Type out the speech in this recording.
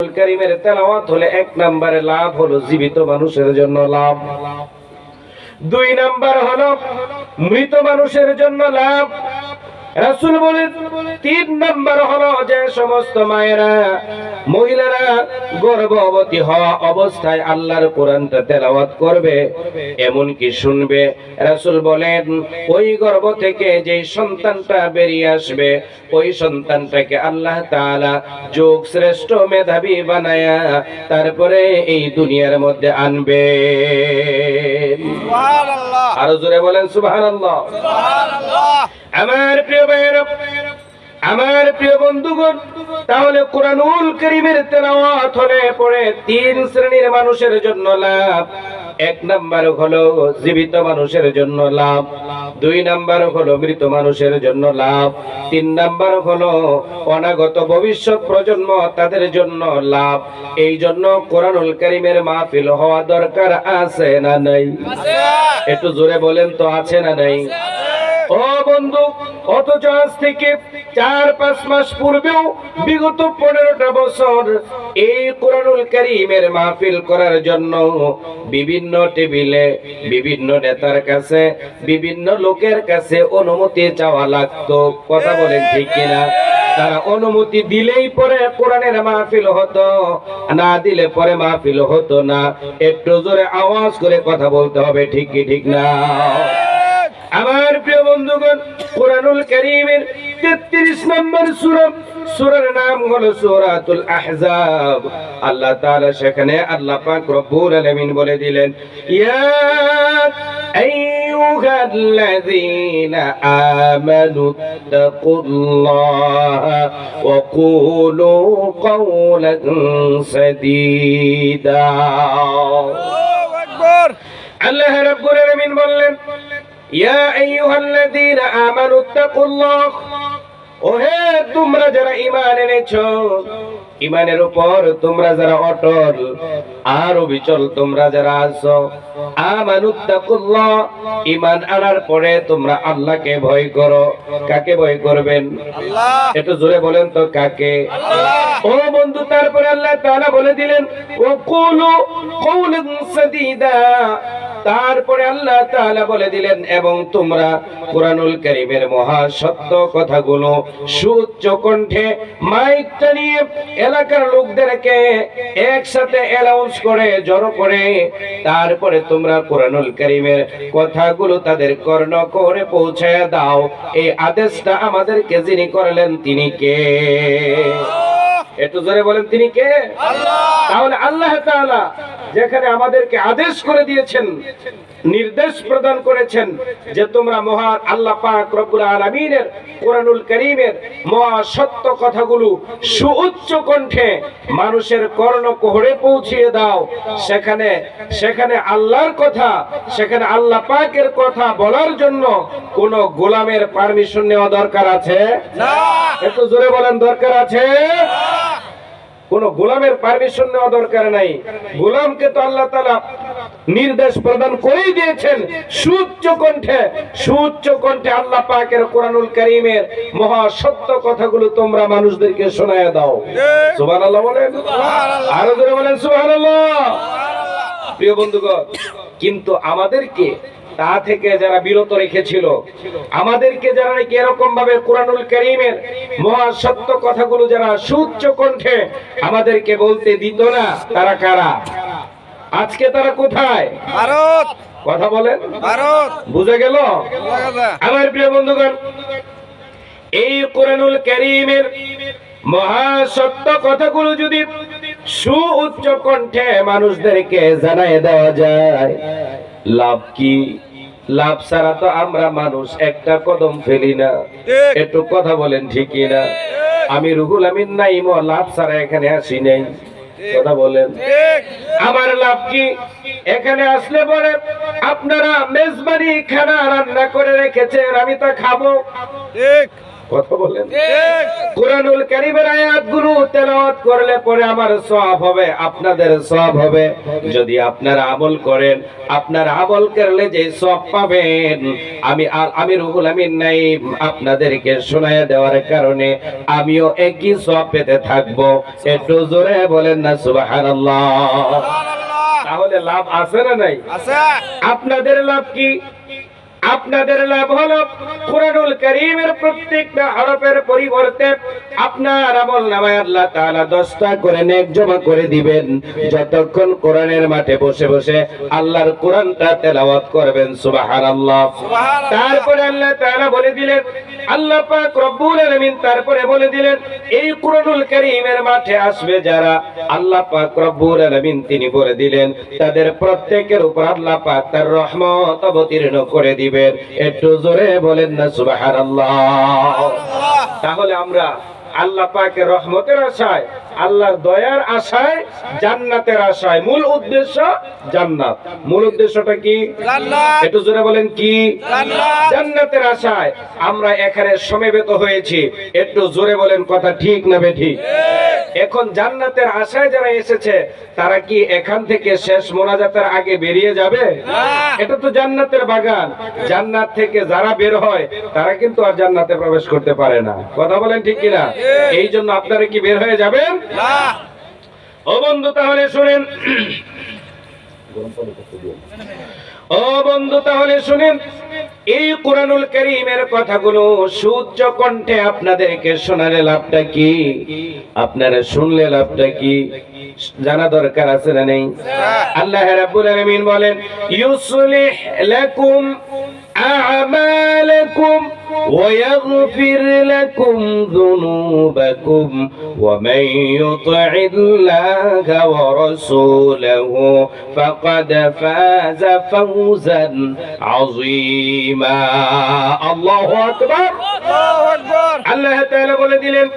কারিমের তেলাওয়াত হলে এক নম্বরে লাভ হলো জীবিত মানুষের জন্য লাভ। দুই নাম্বার হলো মৃত মানুষের জন্য লাভ। রাসূল বলেন তিন নাম্বার হলো যে সমস্ত মায়েরা মহিলারা গর্ভবতী হওয়া অবস্থায় আল্লাহর কোরআনটা তেলাওয়াত করবে এমন কি শুনবে। রাসূল বলেন ওই গর্ভ থেকে যে সন্তানটা বেরিয়ে আসবে ওই সন্তানটাকে আল্লাহ তাআলা যোগ শ্রেষ্ঠ মেধাবী বানায়া তারপরে এই দুনিয়ার মধ্যে আনবে। আরও জোরে বলেন সুবহানাল্লাহ। সুবহানাল্লাহ। আমার প্রিয় ভাইয়েরা আমার প্রিয় বন্ধুগণ তাহলে কোরআনুল করিমের তেলাওয়াত হলে পরে তিন শ্রেণির মানুষের জন্য লাভ এক নাম্বার হলো জীবিত মানুষের জন্য লাভ দুই নাম্বার হলো মৃত মানুষের জন্য লাভ তিন নাম্বার হলো অনাগত ভবিষ্যৎ প্রজন্ম তাদের জন্য লাভ। এই জন্য কোরআনুল করিমের মাহফিল হওয়া দরকার আছে না নাই? একটু জোরে বলেন তো আছে না নাই? অথচ আজ থেকে চার, পাঁচ মাস পূর্বেও বিগত পনেরোটা বছর এই মাহফিল করার জন্য বিভিন্ন টেবিলে বিভিন্ন নেতার কাছে, বিভিন্ন লোকের কাছে অনুমতি চাওয়া লাগতো। কথা বলেন ঠিক কিনা? তারা অনুমতি দিলেই পরে কোরআনের মাহফিল হতো, না দিলে পরে মাহফিল হতো না। একটু জোরে আওয়াজ করে কথা বলতে হবে, ঠিক কি, ঠিক না? আমার প্রিয় বন্ধুগণ কোরআনুল করিমের তেত্রিশ নম্বর সূরা সূরার নাম হলো সূরাতুল আহজাব। আল্লাহ তাআলা সেখানে আল্লাহ পাক রব্বুল আলামিন বলে দিলেন ইয়া আইয়ুহাল্লাযীনা আমানু তাকুল্লাহা ওয়া কুলু কওলান সাদীদা। আল্লাহ রাব্বুল আলামিন বললেন ইয়া আইয়ুহাল্লাযীনা আমানু তাকুল্লাহ ওহে তোমরা যারা ঈমান এনেছো ঈমানের উপর তোমরা যারা অটল আর অবিচল তোমরা যারা আছো আমানু তাকুল্লাহ ঈমান আনার পরে তোমরা আল্লাহকে ভয় করো। কাকে ভয় করবেন? আল্লাহ। একটু জোরে বলেন তো কাকে? ও বন্ধু তারপরে আল্লাহ তাআলা বলে দিলেন ও কুলু সাদীদা তারপরে আল্লাহ তাআলা বলে দিলেন এবং তোমরা কোরআনুল কারীমের মহা সত্য কথাগুলো সুউচ্চ কণ্ঠে মাইকটা নিয়ে এলাকার লোকদেরকে একসাথে অ্যানাউন্স করে জড়ো করে তারপরে তোমরা কোরআনুল কারীমের কথাগুলো তাদের কর্ণ করে পৌঁছায় দাও। এই আদেশটা আমাদেরকে যিনি করলেন তিনি কে? একটু জোরে বলেন তিনি কে? তাহলে আল্লাহ তাআলা যেখানে আমাদেরকে আদেশ করে দিয়েছেন নির্দেশ প্রদান করেছেন যে তোমরা মহান আল্লাহ পাক রব্বুল আলামিনের কোরআনুল কারীমের মহা সত্য কথাগুলো সুউচ্চ কণ্ঠে মানুষের কর্ণ কোহরে পৌঁছিয়ে দাও। সেখানে সেখানে আল্লাহর কথা সেখানে আল্লাহ পাকের কথা বলার জন্য কোন গোলামের পারমিশন নেওয়া দরকার আছে? না। একটু জোরে বলেন দরকার আছে? কোন গোলামের পারমিশন নেওয়া দরকার নাই। গোলামকে তো আল্লাহ তালা নির্দেশ প্রদান করেই দিয়েছেন। সুউচ্চ কণ্ঠে সুউচ্চ কণ্ঠে আল্লাহ পাকের কোরআনুল কারীমের মহা সত্য কথাগুলো তোমরা মানুষদেরকে শোনায় দাও। সুবহানাল্লাহ বলেন। আরও জোরে বলেন সুবহানাল্লাহ। প্রিয় বন্ধুগণ কিন্তু আমাদেরকে তা থেকে যারা বিরত রেখেছিল আমাদেরকে যারা নাকি এরকম ভাবে কোরআনুল করিমের মহা সত্য কথাগুলো যারা সুচ্চ কণ্ঠে আমাদেরকে বলতে দিত না তারা কারা? আজকে তারা কোথায়? ভারত! কথা বলেন। ভারত! বুঝে গেল? আমার প্রিয় বন্ধুগণ এই কোরআনুল কারীমের মহা সত্য কথাগুলো যদি সুউচ্চ কণ্ঠে মানুষদেরকে জানায় দেওয়া যায় লাভ কি? লাভ ছাড়া তো আমরা মানুষ একটা কদম ফেলি না। একটু কথা বলেন ঠিকই না আমি রুহুল আমিন নাইম লাভ ছাড়া এখানে আসি নাই। কথা বলেন। আমার লাভ কি? এখানে আসলে পরে আপনারা মেজবানি খানা রান্না করে রেখেছেন আমি তা খাব। ঠিক। কথা বলেন। কোরআনুল কারীমের আয়াতগুলো তেলাওয়াত করলে পরে আমার সওয়াব হবে আপনাদের সওয়াব হবে। যদি আপনারা আমল করেন আপনার আমল করলে যে সওয়াব পাবেন আমি আর আমি রুহুল আমিন নাই আপনাদেরকে শোনায় দেওয়ার কারণে আমিও একই সওয়াব পেতে থাকব। একটু জোরে বলেন না সুবহানাল্লাহ। সুবহানাল্লাহ। তাহলে লাভ আছে না নাই? আছে। আপনাদের লাভ কি? আপনাদের লাভ হলো কোরআনুল কারীমের প্রত্যেকটা হরফের পরিবর্তে আপনার আমল নামায় আল্লাহ তাআলা 10টা করে নেক জমা করে দিবেন। যতক্ষণ কোরআনের মাঠে বসে বসে আল্লাহর কোরআনটা তেলাওয়াত করবেন সুবহানাল্লাহ। সুবহানাল্লাহ। তারপরে আল্লাহ তাআলা বলে দিলেন আল্লাহ পাক রব্বুল আলামিন তারপরে বলে দিলেন এই কোরআনুল কারীমের মাঠে আসবে যারা আল্লাহ পাক রব্বুল আলামিন তিনি বলে দিলেন তাদের প্রত্যেকের উপর আল্লাহ পাক তার রহমত অবতীর্ণ করে দিবেন। একটু জোরে বলেন না সুবহানাল্লাহ। তাহলে আমরা আল্লাহ পাকের রহমতের আশায় আল্লাহর দয়ার আশায় জান্নাতের আশায় মূল উদ্দেশ্য জান্নাত। মূল উদ্দেশ্যটা কি? একটু জোরে বলেন কি? জান্নাতের আশায় আমরা এখানে সমবেত হয়েছি। একটু জোরে বলেন কথা ঠিক না বেঠিক এখন জান্নাতের আশায় যারা এসেছে তারা কি এখান থেকে শেষ মোনাজাতের আগে বেরিয়ে যাবে? এটা তো জান্নাতের বাগান। জান্নাত থেকে যারা বের হয় তারা কিন্তু আর জান্নাতে প্রবেশ করতে পারে না। কথা বলেন ঠিক কিনা? এই জন্য আপনারা কি বের হয়ে যাবেন? ও বন্ধু তাহলে শুনেন ও বন্ধু তাহলে শুনেন এই কোরআনুল করিমের কথাগুলো সূর্য কণ্ঠে আপনাদেরকে শোনালে লাভটা কি? আপনারা শুনলে লাভটা কি? জানা দরকার আছে না নেই? আল্লাহ রাব্বুল আলামিন বলেন ইউসলিহ লাকুম আমালাকুম ويغفر لكم ذنوبكم ومن يطع الله ورسوله فقد فاز فوزا عظيما الله أكبر আল্লাহু আকবার আল্লাহ তাআলা বলে দিলেন